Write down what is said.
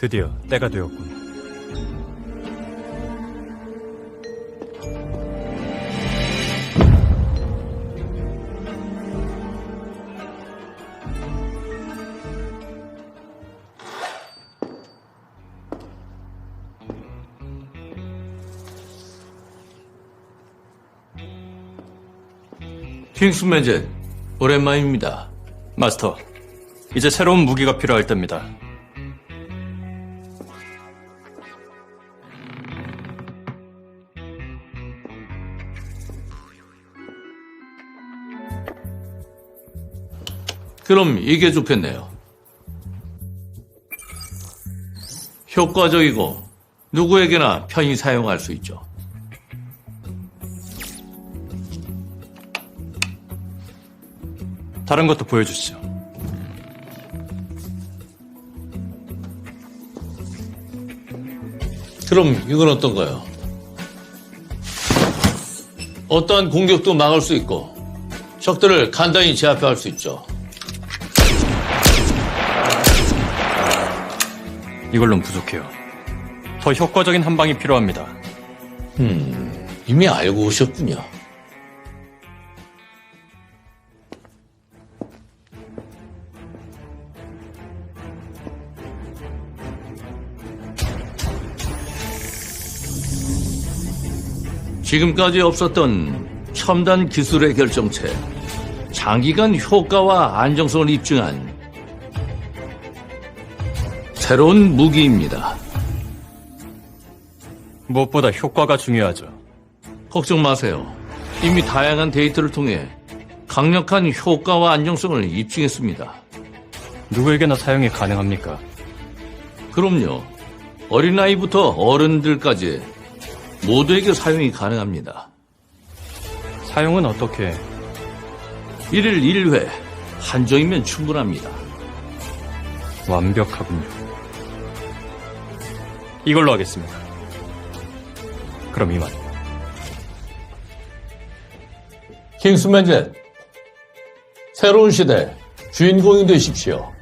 드디어 때가 되었군. 킹스맨제 오랜만입니다. 마스터, 이제 새로운 무기가 필요할 때입니다. 그럼 이게 좋겠네요. 효과적이고 누구에게나 편히 사용할 수 있죠. 다른 것도 보여주시죠. 그럼 이건 어떤가요? 어떠한 공격도 막을 수 있고 적들을 간단히 제압할 수 있죠. 이걸론 부족해요. 더 효과적인 한 방이 필요합니다. 이미 알고 오셨군요. 지금까지 없었던 첨단 기술의 결정체, 장기간 효과와 안정성을 입증한 새로운 무기입니다. 무엇보다 효과가 중요하죠. 걱정 마세요. 이미 다양한 데이터를 통해 강력한 효과와 안정성을 입증했습니다. 누구에게나 사용이 가능합니까? 그럼요. 어린아이부터 어른들까지 모두에게 사용이 가능합니다. 사용은 어떻게? 1일 1회 한정이면 충분합니다. 완벽하군요. 이걸로 하겠습니다. 그럼 이만. 킹스맨 젯 새로운 시대 주인공이 되십시오.